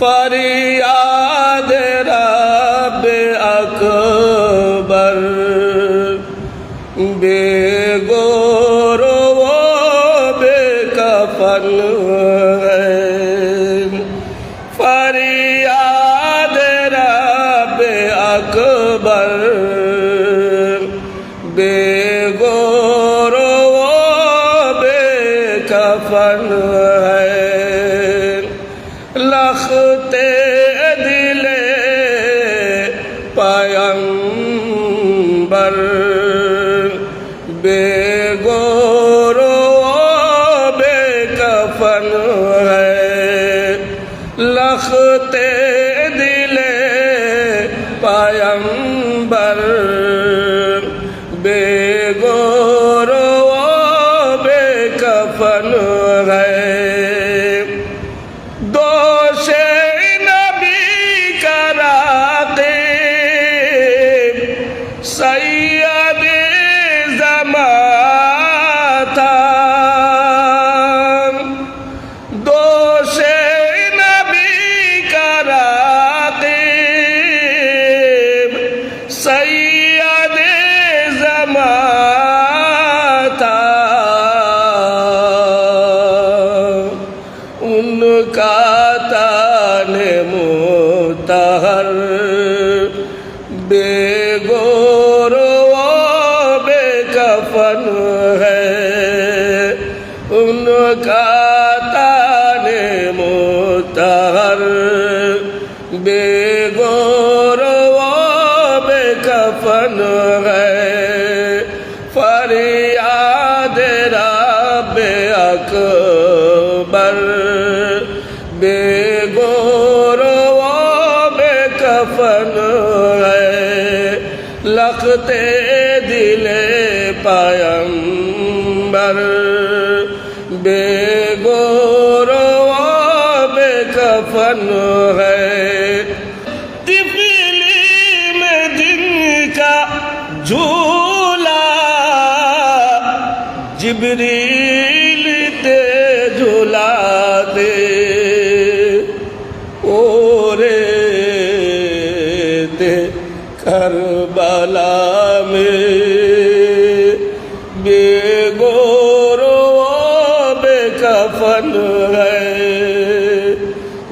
ফরিয়াদ রব আকবর বেগোর বে কফল ফরিয়াদ রব আকবর बेकफन है लखते दिले पयंबर बेगोरो बेकफन है बेकफन है उनका तान मुतहर बेगोरो बेकफन है फरियाद रब अकबर बेगोरो बेकफन है लखते दिले पायंबर बेगोरो बेकफन है तिफिली में दिन का झूला जिबरील ते झूला दे ओरे ते करबला में बेगोरो बेकफन है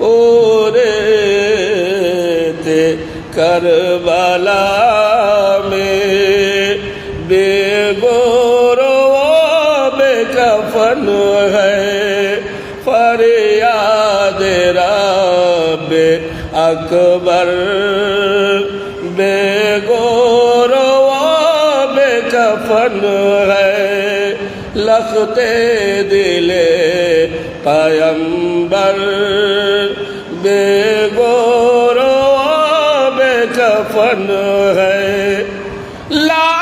ओरे ते करबला में बेगोरो बेकफन है फरियाद रब अकबर बेगोरो ہے لختے دل پیمبر بے گورو بے کفن ہے لا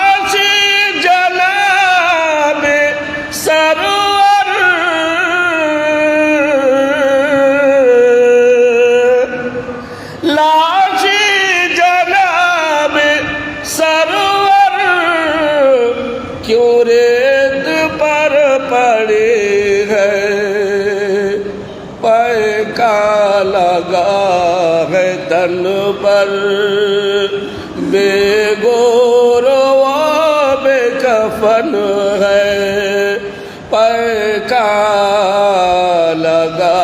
पैका लगा है तन पर बेगोरो बेकफन है पैका लगा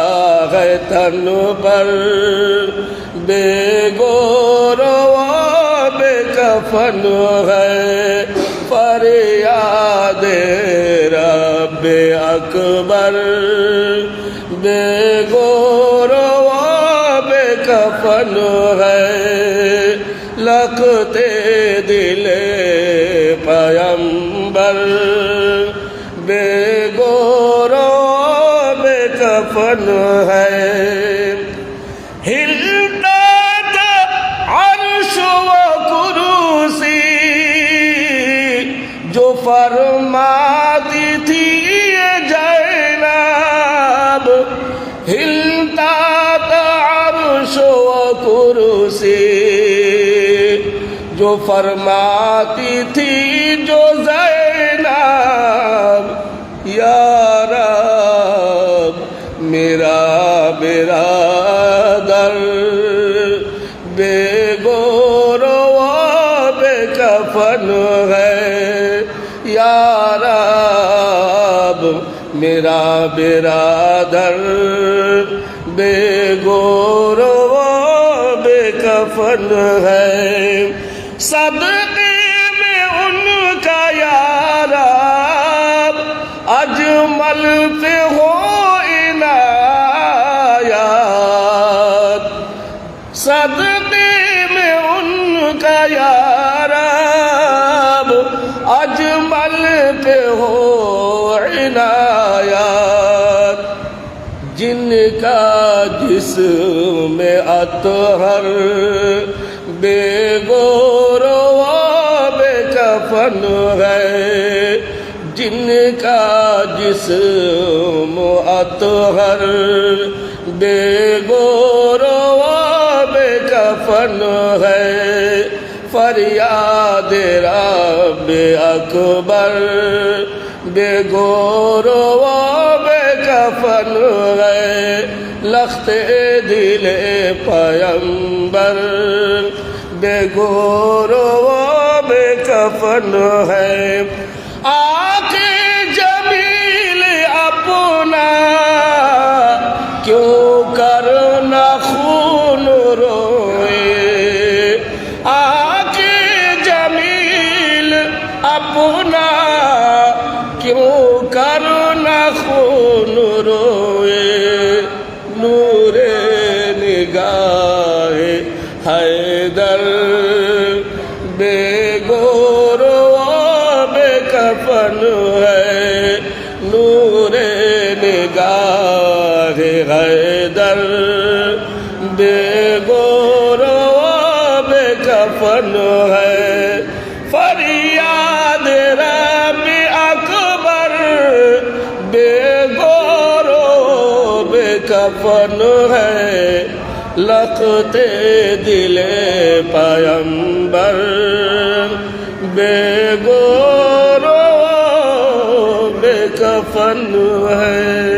है तन पर बेगोरो बेकफन है फरियाद रब अकबर बेगोरो बेकफन है लखते दिले पयंबर बेगोरो बेकफन है हिलता अरश कुरुसी जो फरमाती थी जो जैनब यारब मेरा बिरादर बेगोरो बेकफन है या बिरादर बेगोरवा बेकफन है। सदके کا جس میں اطہر بے گوروا بے کفن ہے جن کا جس معطہر بے گوروا بے کفن ہے فریاد رب اکبر بے گوروا بے کفن ہے لخت دل پیمبر بے گورو بے کفن ہے آ গাহে হায়দার বেগোর বে কফন নূরে নিগাহে হায়দার বেগোর বে কফন ফরিয়াদ রামি আকবর বেগোর বে কফন হ্যাঁ لقتے دل پیمبر بے گورو بے کفن ہے